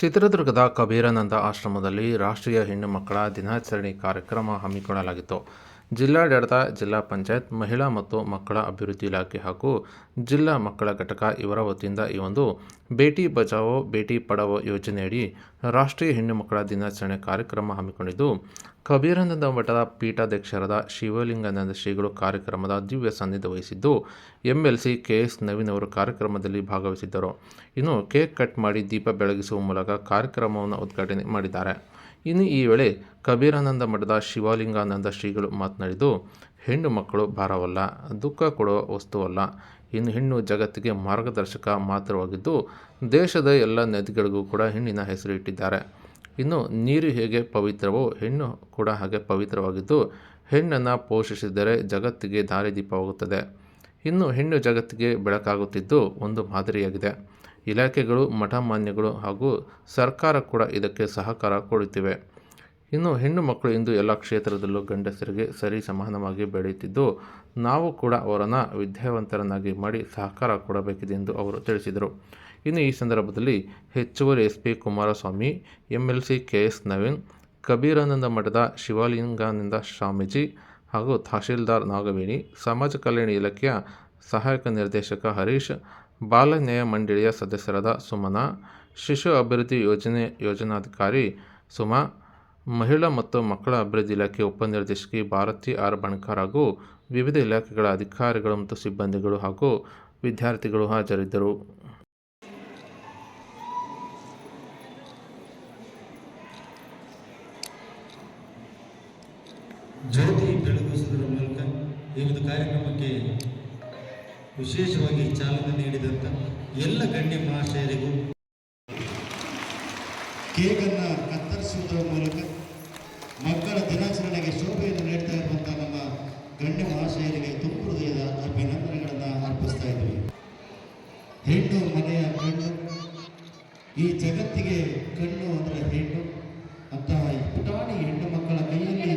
ಚಿತ್ರದುರ್ಗದ ಕಬೀರಾನಂದ ಆಶ್ರಮದಲ್ಲಿ ರಾಷ್ಟ್ರೀಯ ಹೆಣ್ಣು ಮಕ್ಕಳ ದಿನಾಚರಣೆ ಕಾರ್ಯಕ್ರಮ ಹಮ್ಮಿಕೊಳ್ಳಲಾಗಿತ್ತು. ಜಿಲ್ಲಾಡಳಿತ, ಜಿಲ್ಲಾ ಪಂಚಾಯತ್, ಮಹಿಳಾ ಮತ್ತು ಮಕ್ಕಳ ಅಭಿವೃದ್ಧಿ ಇಲಾಖೆ ಹಾಗೂ ಜಿಲ್ಲಾ ಮಕ್ಕಳ ಘಟಕ ಇವರ ವತಿಯಿಂದ ಈ ಒಂದು ಬೇಟಿ ಬಚಾವೋ, ಬೇಟಿ ಪಡಾವೋ ಯೋಜನೆಯಡಿ ರಾಷ್ಟ್ರೀಯ ಹೆಣ್ಣು ಮಕ್ಕಳ ದಿನಾಚರಣೆ ಕಾರ್ಯಕ್ರಮ ಹಮ್ಮಿಕೊಂಡಿದ್ದು, ಕಬೀರಾನಂದ ಮಠದ ಪೀಠಾಧ್ಯಕ್ಷರಾದ ಶಿವಲಿಂಗಾನಂದ ಶ್ರೀಗಳು ಕಾರ್ಯಕ್ರಮದ ದಿವ್ಯ ಸಾನ್ನಿಧ್ಯ ವಹಿಸಿದ್ದು M L C K S Naveen ಅವರು ಕಾರ್ಯಕ್ರಮದಲ್ಲಿ ಭಾಗವಹಿಸಿದ್ದರು. ಇನ್ನು ಕೇಕ್ ಕಟ್ ಮಾಡಿ ದೀಪ ಬೆಳಗಿಸುವ ಮೂಲಕ ಕಾರ್ಯಕ್ರಮವನ್ನು ಉದ್ಘಾಟನೆ ಮಾಡಿದ್ದಾರೆ. ಇನ್ನು ಈ ವೇಳೆ ಕಬೀರಾನಂದ ಮಠದ ಶಿವಲಿಂಗಾನಂದ ಶ್ರೀಗಳು ಮಾತನಾಡಿದ್ದು, ಹೆಣ್ಣು ಮಕ್ಕಳು ಭಾರವಲ್ಲ, ದುಃಖ ಕೊಡುವ ವಸ್ತುವಲ್ಲ ಇನ್ನು ಹೆಣ್ಣು ಜಗತ್ತಿಗೆ ಮಾರ್ಗದರ್ಶಕ ಮಾತ್ರವಾಗಿದ್ದು, ದೇಶದ ಎಲ್ಲ ನದಿಗಳಿಗೂ ಕೂಡ ಹೆಣ್ಣಿನ ಹೆಸರು ಇಟ್ಟಿದ್ದಾರೆ. ಇನ್ನು ನೀರು ಹೇಗೆ ಪವಿತ್ರವೋ, ಹೆಣ್ಣು ಕೂಡ ಹಾಗೆ ಪವಿತ್ರವಾಗಿದ್ದು, ಹೆಣ್ಣನ್ನು ಪೋಷಿಸಿದರೆ ಜಗತ್ತಿಗೆ ದಾರಿದೀಪವಾಗುತ್ತದೆ. ಇನ್ನು ಹೆಣ್ಣು ಜಗತ್ತಿಗೆ ಬೆಳಕಾಗುತ್ತಿದ್ದು ಒಂದು ಮಾದರಿಯಾಗಿದೆ. ಇಲಾಖೆಗಳು, ಮಠಮಾನ್ಯಗಳು ಹಾಗೂ ಸರ್ಕಾರ ಕೂಡ ಇದಕ್ಕೆ ಸಹಕಾರ ಕೊಡುತ್ತಿವೆ. ಇನ್ನು ಹೆಣ್ಣು ಮಕ್ಕಳು ಇಂದು ಎಲ್ಲ ಕ್ಷೇತ್ರದಲ್ಲೂ ಗಂಡಸರಿಗೆ ಸರಿ ಸಮಾನವಾಗಿ ಬೆಳೆಯುತ್ತಿದ್ದು, ನಾವು ಕೂಡ ಅವರನ್ನು ವಿದ್ಯಾವಂತರನ್ನಾಗಿ ಮಾಡಿ ಸಹಕಾರ ಕೊಡಬೇಕಿದೆ ಎಂದು ಅವರು ತಿಳಿಸಿದರು. ಇನ್ನು ಈ ಸಂದರ್ಭದಲ್ಲಿ ಹೆಚ್ಚುವರಿ S P Kumaraswamy M L C K S Naveen, Kabirananda ಮಠದ ಶಿವಲಿಂಗಾನಂದ ಸ್ವಾಮೀಜಿ ಹಾಗೂ ತಹಶೀಲ್ದಾರ್ ನಾಗವೇಣಿ, ಸಮಾಜ ಕಲ್ಯಾಣ ಇಲಾಖೆಯ ಸಹಾಯಕ ನಿರ್ದೇಶಕ ಹರೀಶ್, ಬಾಲ ನ್ಯಾಯ ಮಂಡಳಿಯ ಸದಸ್ಯರಾದ ಸುಮನಾ, ಶಿಶು ಅಭಿವೃದ್ಧಿ ಯೋಜನೆ ಯೋಜನಾಧಿಕಾರಿ ಸುಮಾ, ಮಹಿಳಾ ಮತ್ತು ಮಕ್ಕಳ ಅಭಿವೃದ್ಧಿ ಇಲಾಖೆ ಉಪನಿರ್ದೇಶಕಿ ಭಾರತಿ ಆರ್ ಬಣಕಾರ್ ಹಾಗೂ ವಿವಿಧ ಇಲಾಖೆಗಳ ಅಧಿಕಾರಿಗಳು ಮತ್ತು ಸಿಬ್ಬಂದಿಗಳು ಹಾಗೂ ವಿದ್ಯಾರ್ಥಿಗಳು ಹಾಜರಿದ್ದರು. ಜ್ಯೋತಿ ಬೆಳಗಿಸುವುದರ ಮೂಲಕ ಈ ಒಂದು ಕಾರ್ಯಕ್ರಮಕ್ಕೆ ವಿಶೇಷವಾಗಿ ಚಾಲನೆ ನೀಡಿದಂಥ ಎಲ್ಲ ಗಣ್ಯ ಮಹಾಶಯರಿಗೂ ಕೇಕನ್ನು ಕತ್ತರಿಸುವುದರ ಮೂಲಕ ಮಕ್ಕಳ ದಿನಾಚರಣೆಗೆ ಶೋಭೆಯನ್ನು ನೀಡ್ತಾ ಇರುವಂಥ ನಮ್ಮ ಗಣ್ಯ ಮಹಾಶಯರಿಗೆ ತುಂಬು ಹೃದಯದ ಅಭಿನಂದನೆಗಳನ್ನು ಅರ್ಪಿಸ್ತಾ ಇದ್ದೀವಿ ಹೆಣ್ಣು ಮನೆಯ ಕಣ್ಣು, ಈ ಜಗತ್ತಿಗೆ ಕಣ್ಣು ಅಂದರೆ ಹೆಣ್ಣು ಅಂತಹ ಈ ಪುಟಾಣಿ ಹೆಣ್ಣು ಮಕ್ಕಳ ಕೈಯಲ್ಲಿ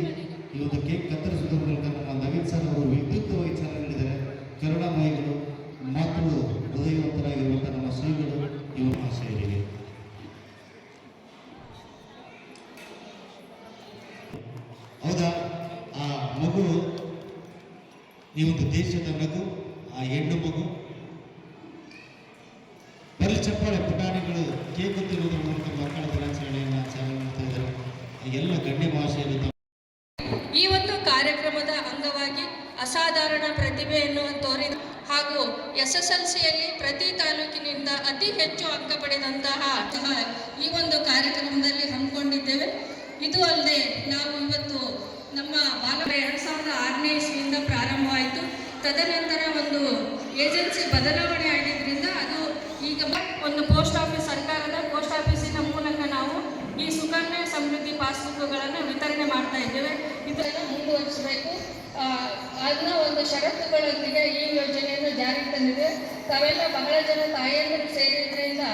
ಈ ಒಂದು ಕೇಕ್ ಕತ್ತರಿಸುವುದರ ಮೂಲಕ ನಮ್ಮ ನವೀನ್ ಸರ್ ಅವರು ವಿದ್ಯುಕ್ತವಾಗಿ ಚಾಲನೆ ನೀಡಿದ್ದಾರೆ ಕರುಣಾಮಯಿಗಳು ಮಾತೃ ಹೃದಯವಂತರಾಗಿರುವಂಥ ನಮ್ಮ ಶ್ರೀಗಳು ಯುವ ಮಹಾಶಯರಿಗೆ ಹೌದಾ ಆ ಮಗು ಈ ಒಂದು ದೇಶದ ನಗು ಆ ಹೆಣ್ಣು ಮಗು. ಬರಲಿ ಚಪ್ಪಾಳೆ ಪುಟಾಣಿಗಳು ಕೇಕುತ್ತಿರುವುದರ ಮೂಲಕ ಮಕ್ಕಳ ದಿನಾಚರಣೆಯನ್ನು ಆಚರಣೆ ಮಾಡ್ತಾ ಇದ್ದಾರೆ. ಎಲ್ಲ ಗಣ್ಯ ಭಾಷೆಯಲ್ಲಿ ಈ ಒಂದು ಕಾರ್ಯಕ್ರಮದ ಅಂಗವಾಗಿ ಅಸಾಧಾರಣ ಪ್ರತಿಭೆಯನ್ನು ತೋರಿದ ಹಾಗೂ ಎಸ್ ಎಸ್ ಎಲ್ ಸಿಯಲ್ಲಿ ಪ್ರತಿ ತಾಲೂಕಿನಿಂದ ಅತಿ ಹೆಚ್ಚು ಅಂಕ ಪಡೆದಂತಹ ಈ ಒಂದು ಕಾರ್ಯಕ್ರಮದಲ್ಲಿ ಹಮ್ಮಿಕೊಂಡಿದ್ದೇವೆ. ಇದು ಅಲ್ಲದೆ ನಾವು ಇವತ್ತು ನಮ್ಮ ಬಾಲ ಎರಡು ಸಾವಿರದ ಆರನೇ ಇಸ್ವಿಯಿಂದ ಪ್ರಾರಂಭವಾಯಿತು. ತದನಂತರ ಒಂದು ಏಜೆನ್ಸಿ ಬದಲಾವಣೆ ಆಗಿದ್ದರಿಂದ ಅದು ಈಗ ಒಂದು ಪೋಸ್ಟ್ ಆಫೀಸ್ ಸರ್ಕಾರದ ಪೋಸ್ಟ್ ಆಫೀಸಿನ ಮೂಲಕ ನಾವು ಈ ಸುಕನ್ಯಾ ಸಮೃದ್ಧಿ ಪಾಸ್ಬುಕ್ಗಳನ್ನು ವಿತರಣೆ ಮಾಡ್ತಾ ಇದ್ದೇವೆ. ಇದನ್ನು ಮುಂದುವರಿಸಬೇಕು. ಅದನ್ನ ಒಂದು ಷರತ್ತುಗಳೊಂದಿಗೆ ಈ ಯೋಜನೆಯನ್ನು ಜಾರಿಗೆ ತಂದಿದೆ. ತಾವೆಲ್ಲ ಬಹಳ ಜನ ತಾಯಂದಿರು ಸೇರಿದ್ರಿಂದ